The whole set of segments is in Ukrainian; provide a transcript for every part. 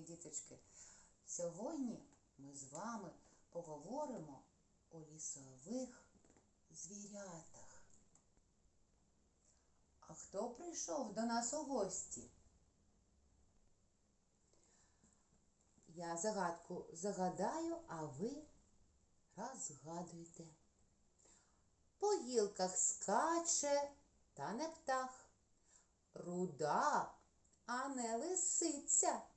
мої діточки. Сьогодні ми з вами поговоримо у лісових звірятах. А хто прийшов до нас у гості? Я загадку загадаю, а ви розгадуйте. По гілках скаче та не птах. Руда, а не лисиця.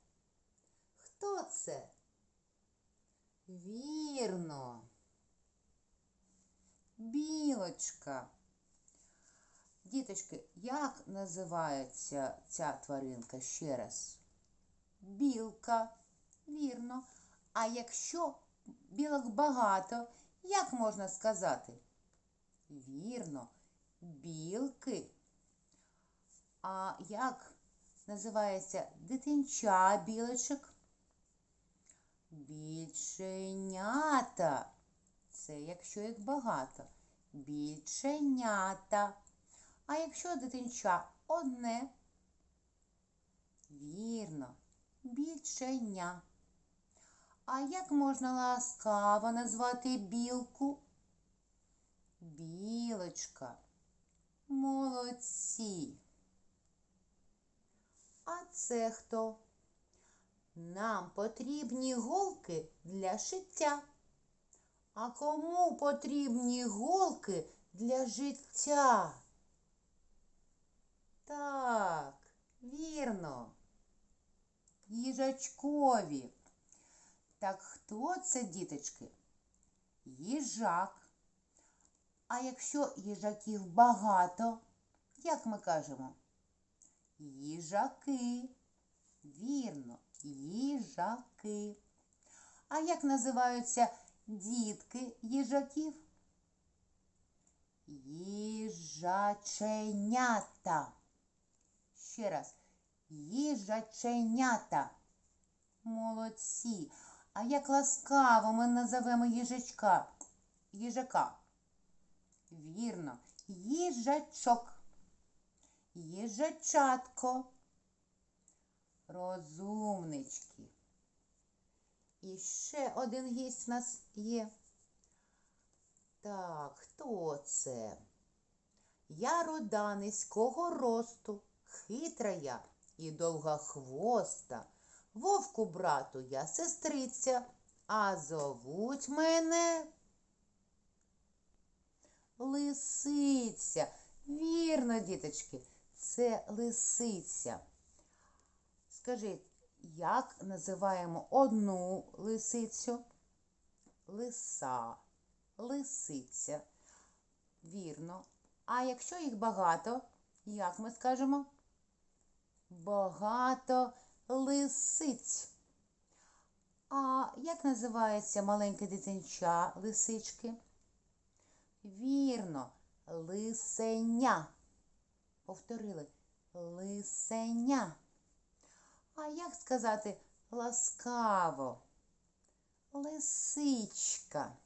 Хто це? Вірно. Білочка. Діточки, як називається ця тваринка ще раз? Білка. Вірно. А якщо білок багато, як можна сказати? Вірно, білки. А як називається дитинча білочок? Більшенята. Це якщо їх багато. Більшенята. А якщо дитинча одне? Вірно, більшеня. А як можна ласкаво назвати білку? Білочка. Молодці. А це хто? Нам потрібні голки для шиття. А кому потрібні голки для життя? Так, вірно. Їжачкові. Так хто це, діточки? Їжак. А якщо їжаків багато, як ми кажемо? Їжаки. Вірно, їжаки. А як називаються дітки їжаків? Їжаченята. Ще раз. Їжаченята. Молодці. А як ласкаво ми називемо їжачка? Їжака. Вірно, їжачок. Їжачатко. Розумнички. І ще один гість у нас є. Так, хто це? Я рода низького росту, хитра я і довгохвоста. Вовку брату я сестриця, а зовуть мене лисиця. Вірно, діточки, це лисиця. Скажіть, як називаємо одну лисицю? Лиса, лисиця. Вірно. А якщо їх багато, як ми скажемо? Багато лисиць. А як називається маленьке дитинча лисички? Вірно, лисеня. Повторили лисеня. А як сказати ласкаво? Лисичка.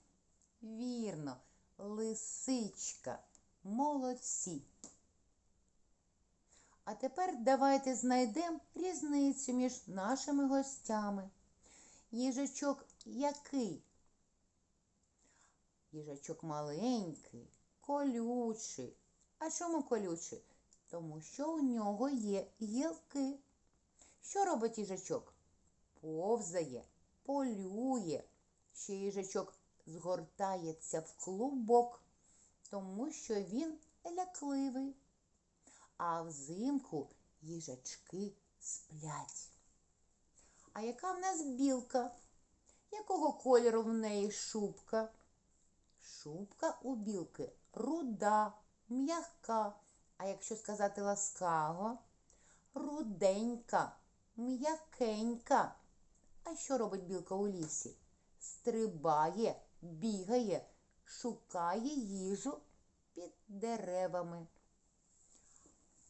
Вірно, лисичка. Молодці. А тепер давайте знайдемо різницю між нашими гостями. Їжачок який? Їжачок маленький, колючий. А чому колючий? Тому що у нього є гілки. Що робить їжачок? Повзає, полює. Ще їжачок згортається в клубок, тому що він лякливий. А взимку їжачки сплять. А яка в нас білка? Якого кольору в неї шубка? Шубка у білки руда, м'яка. А якщо сказати ласкаво, руденька, м'якенька. А що робить білка у лісі? Стрибає, бігає, шукає їжу під деревами.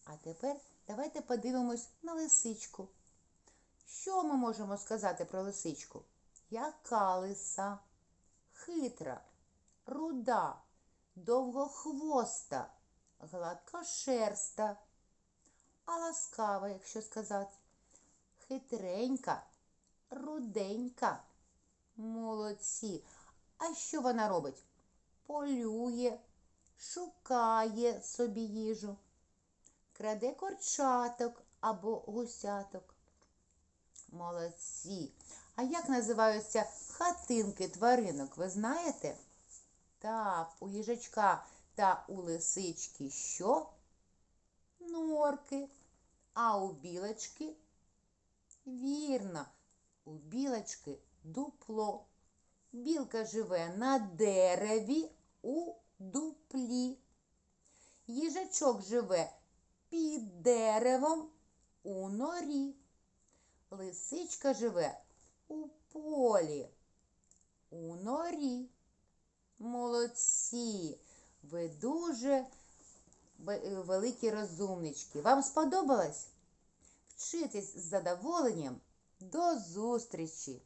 А тепер давайте подивимось на лисичку. Що ми можемо сказати про лисичку? Яка лиса? Хитра, руда, довгохвоста, гладкошерста, а ласкава, якщо сказати, хитренька, руденька. Молодці. А що вона робить? Полює, шукає собі їжу, краде корчаток або гусяток. Молодці. А як називаються хатинки тваринок, ви знаєте? Так, у їжачка та у лисички що? Норки. А у білочки? Вірно, у білочки дупло. Білка живе на дереві у дуплі. Їжачок живе під деревом у норі. Лисичка живе у полі, у норі. Молодці! Ви дуже е, великі розумнички. Вам сподобалось? Вчитись з задоволенням. До зустрічі!